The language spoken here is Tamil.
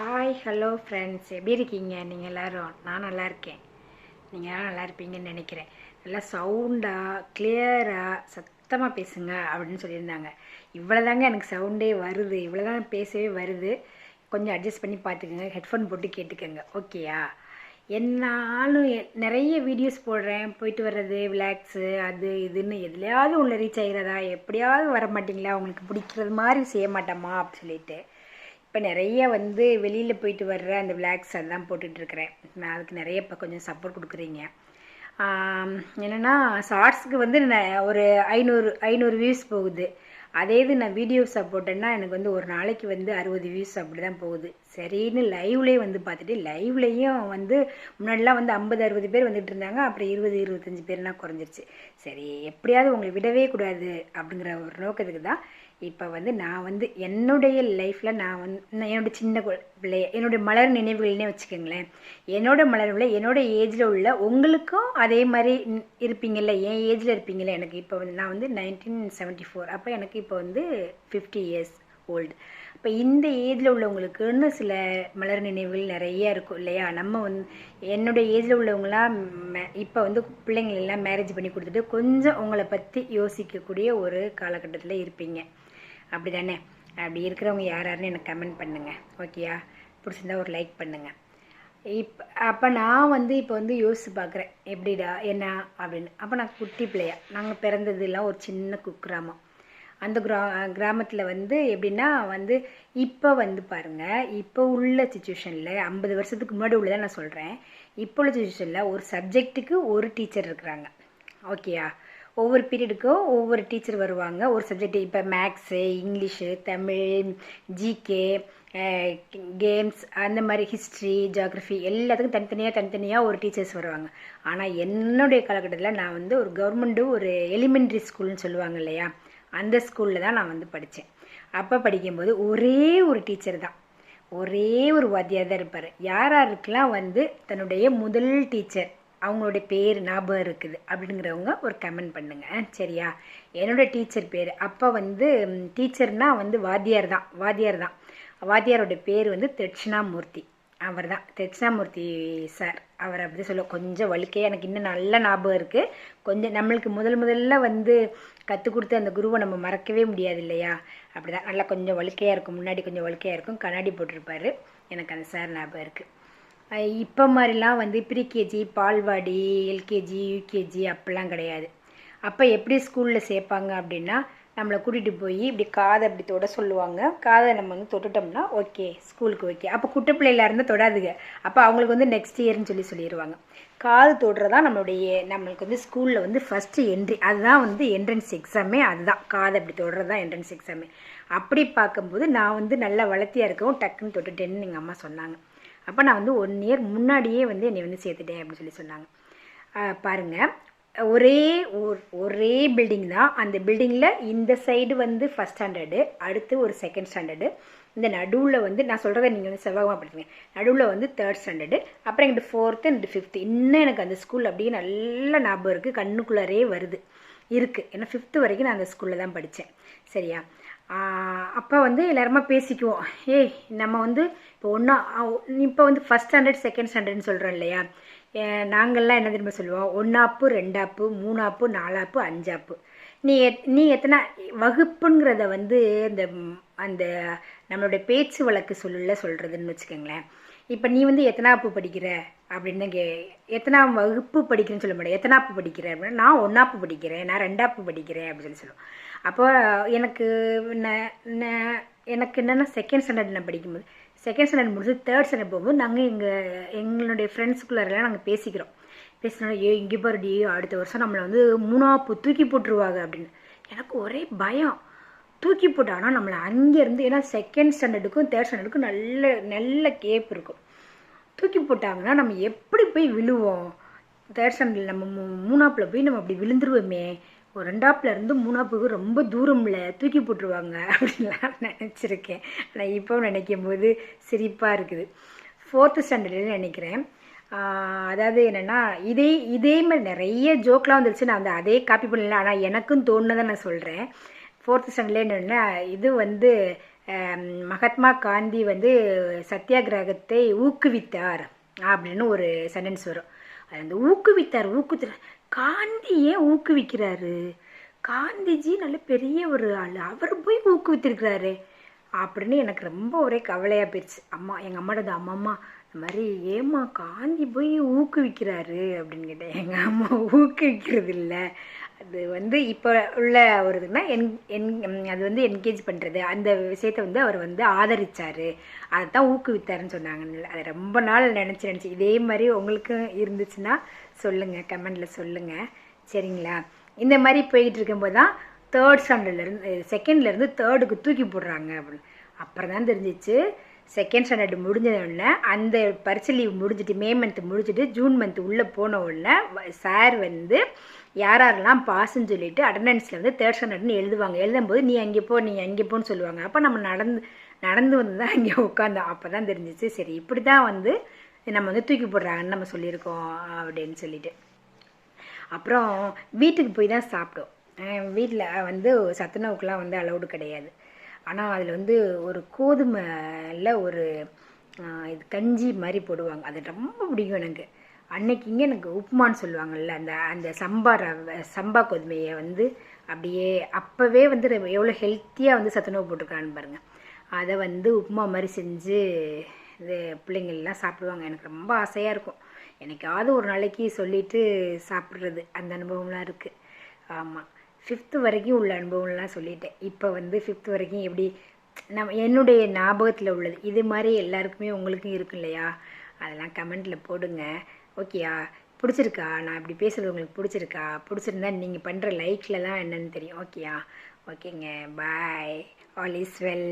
ஹாய் ஹலோ ஃப்ரெண்ட்ஸ் எப்படி இருக்கீங்க? நீங்கள் எல்லாரும்? நான் நல்லா இருக்கேன். நீங்கள் எல்லாம் நல்லா இருப்பீங்கன்னு நினைக்கிறேன். நல்லா சவுண்டாக கிளியராக சத்தமாக பேசுங்க அப்படின்னு சொல்லியிருந்தாங்க. இவ்வளோதாங்க எனக்கு சவுண்டே வருது. இவ்வளோதான் பேசவே வருது. கொஞ்சம் அட்ஜஸ்ட் பண்ணி பார்த்துக்கோங்க. ஹெட்ஃபோன் போட்டு கேட்டுக்கோங்க. ஓகேயா என்னாலும் நிறைய வீடியோஸ் போடுறேன். போயிட்டு வர்றது விளாக்ஸு அது இதுன்னு எதுலையாவது உள்ள ரீச் ஆகிறதா எப்படியாவது வர மாட்டீங்களா உங்களுக்கு பிடிக்கிறது மாதிரி செய்ய மாட்டோமா அப்படின்னு சொல்லிட்டு. இப்போ நிறைய வந்து வெளியில் போயிட்டு வர்ற அந்த விளாக்ஸ் அதெல்லாம் போட்டுட்ருக்கிறேன். நான் அதுக்கு நிறைய இப்போ கொஞ்சம் சப்போர்ட் கொடுக்குறீங்க. என்னென்னா ஷார்ட்ஸுக்கு வந்து நான் ஒரு ஐநூறு ஐநூறு வியூஸ் போகுது. அதே இது நான் வீடியோஸை போட்டேன்னா எனக்கு வந்து ஒரு நாளைக்கு வந்து அறுபது வியூஸ் அப்படி தான் போகுது. சரின்னு லைவ்லேயே வந்து பார்த்துட்டு லைவ்லேயும் வந்து முன்னாடிலாம் வந்து ஐம்பது அறுபது பேர் வந்துட்டு இருந்தாங்க. அப்புறம் இருபது இருபத்தஞ்சி பேர்னா குறைஞ்சிருச்சு. சரி எப்படியாவது உங்களை விடவே கூடாது அப்படிங்கிற ஒரு நோக்கத்துக்கு தான் இப்போ வந்து நான் வந்து என்னுடைய லைஃப்பில் நான் வந்து நான் என்னோட சின்ன பிள்ளைய என்னுடைய மலர் நினைவுகள்னே வச்சுக்கோங்களேன். என்னோட மலர்வில் என்னோட ஏஜில் உள்ள உங்களுக்கும் அதே மாதிரி இருப்பீங்கள்ல என் ஏஜில் இருப்பீங்கல்ல எனக்கு இப்போ வந்து நான் வந்து நைன்டீன் செவன்ட்டி ஃபோர் அப்போ எனக்கு இப்போ வந்து ஃபிஃப்டி இயர்ஸ் ஓல்டு இப்போ இந்த ஏஜில் உள்ளவங்களுக்குன்னு சில மலர் நினைவுகள் நிறைய இருக்கும் இல்லையா? நம்ம வந்து என்னுடைய ஏஜில் உள்ளவங்களாம் இப்போ வந்து பிள்ளைங்களெல்லாம் மேரேஜ் பண்ணி கொடுத்துட்டு கொஞ்சம் உங்களை பற்றி யோசிக்கக்கூடிய ஒரு காலகட்டத்தில் இருப்பீங்க. அப்படி தானே அப்படி இருக்கிறவங்க யார் யாருன்னு எனக்கு கமெண்ட் பண்ணுங்கள் ஓகேயா பிடிச்சிருந்தா ஒரு லைக் பண்ணுங்கள் இப்போ அப்போ நான் வந்து இப்போ வந்து யோசிச்சு பார்க்குறேன் எப்படிடா? என்ன? அப்படின்னு. அப்போ நான் குட்டி பிள்ளையா. நாங்கள் பிறந்ததுலாம் ஒரு சின்ன குக்கிராமம். அந்த கிரா கிராமத்தில் வந்து எப்படின்னா வந்து இப்போ வந்து பாருங்க இப்போ உள்ள சுச்சுவேஷனில் ஐம்பது வருஷத்துக்கு முன்னாடி உள்ளதை நான் சொல்கிறேன் இப்போ உள்ள சுச்சுவேஷனில் ஒரு சப்ஜெக்ட்டுக்கு ஒரு டீச்சர் இருக்கிறாங்க. ஓகேயா ஒவ்வொரு பீரியடுக்கும் ஒவ்வொரு டீச்சர் வருவாங்க. ஒரு சப்ஜெக்ட் இப்போ maths English Tamil GK games அந்த மாதிரி ஹிஸ்ட்ரி ஜியாகிரஃபி எல்லாத்துக்கும் தனித்தனியாக தனித்தனியாக ஒரு டீச்சர்ஸ் வருவாங்க. ஆனால் என்னுடைய காலகட்டத்தில் நான் வந்து ஒரு கவர்மெண்ட்டு ஒரு எலிமெண்ட்ரி ஸ்கூல்னு சொல்லுவாங்க இல்லையா? அந்த ஸ்கூலில் தான் நான் வந்து படித்தேன் அப்போ படிக்கும்போது ஒரே ஒரு டீச்சர் தான். ஒரே ஒரு வாத்தியார் தான் இருப்பார். யார் யாருக்கெல்லாம் வந்து தன்னுடைய முதல் டீச்சர் அவங்களுடைய பேர் ஞாபகம் இருக்குது அப்படிங்கிறவங்க ஒரு கமெண்ட் பண்ணுங்க. சரியா? என்னோட டீச்சர் பேர். அப்போ வந்து டீச்சர்னா வந்து வாத்தியார் தான். வாத்தியார் தான். வாத்தியாரோட பேர் வந்து தட்சிணாமூர்த்தி. அவர் தான் தட்சிணாமூர்த்தி சார் அவர் அப்படி சொல்ல கொஞ்சம் வழுக்கையாக எனக்கு இன்னும் நல்ல ஞாபகம் இருக்குது கொஞ்சம் நம்மளுக்கு முதல் முதல்ல வந்து கற்றுக் கொடுத்த அந்த குருவை நம்ம மறக்கவே முடியாது இல்லையா? அப்படி தான் நல்லா கொஞ்சம் வழுக்கையாக இருக்கும். முன்னாடி கொஞ்சம் வழுக்கையாக இருக்கும். கண்ணாடி போட்டிருப்பாரு. எனக்கு அந்த சார் ஞாபகம் இருக்குது இப்போ மாதிரிலாம் வந்து ப்ரீகேஜி பால்வாடி எல்கேஜி யூகேஜி அப்படிலாம் கிடையாது. அப்போ எப்படி ஸ்கூலில் சேர்ப்பாங்க அப்படின்னா நம்மளை கூட்டிகிட்டு போய் இப்படி காதை அப்படி தொட சொல்லுவாங்க. காதை நம்ம வந்து தொட்டுட்டோம்னா ஓகே ஸ்கூலுக்கு ஓகே. அப்போ குட்டை பிள்ளையில இருந்து தொடாதுங்க. அப்போ அவங்களுக்கு வந்து நெக்ஸ்ட் இயர்னு சொல்லி சொல்லிடுவாங்க காது தொடுறதா நம்மளுடைய நம்மளுக்கு வந்து ஸ்கூலில் வந்து ஃபஸ்ட்டு என்ட்ரி அதுதான் வந்து என்ட்ரன்ஸ் எக்ஸாமே அதுதான். காதை அப்படி தொடுறது தான் என்ட்ரன்ஸ் எக்ஸாமே அப்படி பார்க்கும்போது நான் வந்து நல்லா வளர்த்தியாக இருக்கவும் டக்குன்னு தொட்டுட்டேன்னு எங்கள் அம்மா சொன்னாங்க. அப்போ நான் வந்து ஒன் இயர் முன்னாடியே வந்து என்னை வந்து சேர்த்துட்டேன் அப்படின்னு சொல்லி சொன்னாங்க. பாருங்கள் ஒரே ஒரு- ஒரே பில்டிங் தான். அந்த பில்டிங்கில் இந்த சைடு வந்து ஃபஸ்ட் ஸ்டாண்டர்டு அடுத்து ஒரு செகண்ட் ஸ்டாண்டர்டு இந்த நடுவில் வந்து நான் சொல்கிறத நீங்கள் வந்து செவ்வகமாக படிப்பீங்க நடுவில் வந்து தேர்ட் ஸ்டாண்டர்டு அப்புறம் எங்கிட்ட ஃபோர்த்து அண்ட் ஃபிஃப்த்து இன்னும் எனக்கு அந்த ஸ்கூல் அப்படியே நல்ல ஞாபகம் இருக்குது கண்ணுக்குள்ளாரே வருது. இருக்குது ஏன்னா ஃபிஃப்த்து வரைக்கும் நான் அந்த ஸ்கூலில் தான் படித்தேன் சரியா? அப்போ வந்து எல்லாருமா பேசிக்குவோம். ஏய் நம்ம வந்து இப்போ ஒன்றா இப்போ வந்து ஃபஸ்ட் ஸ்டாண்டர்ட் செகண்ட் ஸ்டாண்டர்ட்னு சொல்கிறோம் இல்லையா? நாங்கள்லாம் என்ன தெரியுமா சொல்லுவோம்? ஒன்றாப்பு ரெண்டாப்பு மூணாப்பு நாலாப்பு அஞ்சாப்பு. நீ எத் நீ எத்தனை வகுப்புங்கிறத வந்து இந்த அந்த நம்மளுடைய பேச்சு வழக்கு சொல்லல சொல்கிறதுன்னு வச்சுக்கோங்களேன். இப்போ நீ வந்து எத்தனாப்பு படிக்கிற? அப்படின்னு கே எத்தனாம் வகுப்பு படிக்கிறேன்னு சொல்ல முடியாது எத்தனாப்பு படிக்கிற அப்படின்னா நான் ஒன்றாப்பு படிக்கிறேன் நான் ரெண்டாப்பு படிக்கிறேன் அப்படின்னு சொல்லி சொல்லுவோம். அப்போ எனக்கு என்ன எனக்கு என்னென்னா செகண்ட் ஸ்டாண்டர்ட் நான் படிக்கும்போது செகண்ட் ஸ்டாண்டர்ட் முடிச்சு தேர்ட் ஸ்டாண்டர்ட் போகும்போது நாங்கள் எங்கள் எங்களுடைய ஃப்ரெண்ட்ஸுக்குள்ளாரெல்லாம் நாங்கள் பேசிக்கிறோம். பேசினோம் ஏ இங்கே பாருடி அடுத்த வருஷம் நம்மளை வந்து மூணாப்பு தூக்கி போட்டுருவாங்க அப்படின்னு. எனக்கு ஒரே பயம். தூக்கி போட்டாங்கன்னா நம்மளை அங்கேருந்து ஏன்னா செகண்ட் ஸ்டாண்டர்டுக்கும் தேர்ட் ஸ்டாண்டர்டுக்கும் நல்ல நல்ல கேப் இருக்கும். தூக்கி போட்டாங்கன்னா நம்ம எப்படி போய் விழுவோம்? தேர்ட் ஸ்டாண்டர்டில் நம்ம மூணாப்பில் போய் நம்ம அப்படி விழுந்துருவோமே. ஒரு ரெண்டாப்புல இருந்து மூணாப்புக்கு ரொம்ப தூரம்ல தூக்கி போட்டுருவாங்க அப்படின்லாம் நினச்சிருக்கேன். ஆனால் இப்போ நினைக்கும் போது சிரிப்பாக இருக்குது. ஃபோர்த்து ஸ்டாண்டர்டில் நினைக்கிறேன். அதாவது என்னென்னா இதே இதே மாதிரி நிறைய ஜோக்லாம் வந்துருச்சு. நான் அந்த அதே காப்பி பண்ணல. ஆனால் எனக்கும் தோணுனதை நான் சொல்கிறேன் ஃபோர்த்து ஸ்டாண்டர்ட்ல என்னென்னா இது வந்து மகாத்மா காந்தி வந்து சத்தியாகிரகத்தை ஊக்குவித்தார் அப்படின்னு ஒரு சென்டென்ஸ் வரும். அது அந்த ஊக்குவித்தார் ஊக்குவித்தார். காந்தி ஏன் ஊக்குவிக்கிறாரு? காந்திஜி நல்ல பெரிய ஒரு ஆள். அவர் போய் ஊக்குவித்திருக்கிறாரு அப்படின்னு எனக்கு ரொம்ப ஒரே கவலையாக போயிடுச்சு அம்மா எங்கள் அம்மாட்ட அம்மா அம்மா இந்த மாதிரி ஏம்மா காந்தி போய் ஊக்குவிக்கிறாரு அப்படின்னு கேட்டேன். எங்கள் அம்மா ஊக்குவிக்கிறது இல்லை அது வந்து இப்போ உள்ள ஒரு இதுனா என் என் அது வந்து என்கேஜ் பண்ணுறது அந்த விஷயத்தை வந்து அவர் வந்து ஆதரித்தார் அதை தான் ஊக்குவித்தாருன்னு சொன்னாங்க. அதை ரொம்ப நாள் நினச்சி நினச்சி. இதே மாதிரி உங்களுக்கும் இருந்துச்சுன்னா சொல்லுங்கள் கமெண்டில் சொல்லுங்கள் சரிங்களா? இந்த மாதிரி போய்கிட்டு இருக்கும்போது தான் தேர்ட் ஸ்டாண்டர்ட்லேருந்து செகண்ட்லேருந்து தேர்டுக்கு தூக்கி போடுறாங்க அப்படின்னு. அப்புறம் தான் தெரிஞ்சிச்சு. செகண்ட் ஸ்டாண்டர்ட் முடிஞ்ச உடனே அந்த பரிசு லீவ் முடிஞ்சிட்டு மே மந்த் முடிஞ்சிட்டு ஜூன் மந்த் உள்ளே போன உடனே சார் வந்து யார் யாரெல்லாம் பாஸ்ன்னு சொல்லிட்டு அட்டண்டன்ஸில் வந்து தேர்ட் ஸ்டாண்டர்ட்னு எழுதுவாங்க. எழுதும்போது நீ அங்கே போ நீ அங்கே போன்னு சொல்லுவாங்க. அப்போ நம்ம நடந்து நடந்து வந்து தான் அங்கே உட்காந்தோம் அப்போ தான் தெரிஞ்சிச்சு சரி இப்படி தான் வந்து நம்ம வந்து தூக்கி போடுறாங்கன்னு நம்ம சொல்லியிருக்கோம் அப்படின்னு சொல்லிட்டு. அப்புறம் வீட்டுக்கு போய் தான் சாப்பிட்டோம். வீட்டில் வந்து சத்துணவுக்குலாம் வந்து அலௌடு கிடையாது. ஆனால் அதில் வந்து ஒரு கோதுமையில் ஒரு இது கஞ்சி மாதிரி போடுவாங்க. அது ரொம்ப பிடிக்கும் எனக்கு. அன்னைக்குங்க எனக்கு உப்புமான்னு சொல்லுவாங்கல்ல அந்த அந்த சம்பா ரவை சம்பா கொதுமையை வந்து அப்படியே அப்போவே வந்து எவ்வளோ ஹெல்த்தியாக வந்து சத்துணவு போட்டிருக்கான்னு பாருங்கள் அதை வந்து உப்புமா மாதிரி செஞ்சு இது பிள்ளைங்கள்லாம் சாப்பிடுவாங்க. எனக்கு ரொம்ப ஆசையாக இருக்கும். எனக்காவது ஒரு நாளைக்கு சொல்லிட்டு சாப்பிட்றது. அந்த அனுபவம்லாம் இருக்குது ஆமாம் ஃபிஃப்த்து வரைக்கும் உள்ள அனுபவம்லாம் சொல்லிட்டேன். இப்போ வந்து ஃபிஃப்த் வரைக்கும் எப்படி நம் என்னுடைய ஞாபகத்தில் உள்ளது. இது மாதிரி எல்லாருக்குமே உங்களுக்கும் இருக்கும் இல்லையா? அதெல்லாம் கமெண்ட்டில் போடுங்க. ஓகேயா பிடிச்சிருக்கா? நான் இப்படி பேசுகிறது உங்களுக்கு பிடிச்சிருக்கா? பிடிச்சிருந்தா நீங்கள் பண்ணுற லைக்கில் தான் என்னன்னு தெரியும். ஓகேயா ஓகேங்க பாய் ஆல் இஸ் வெல்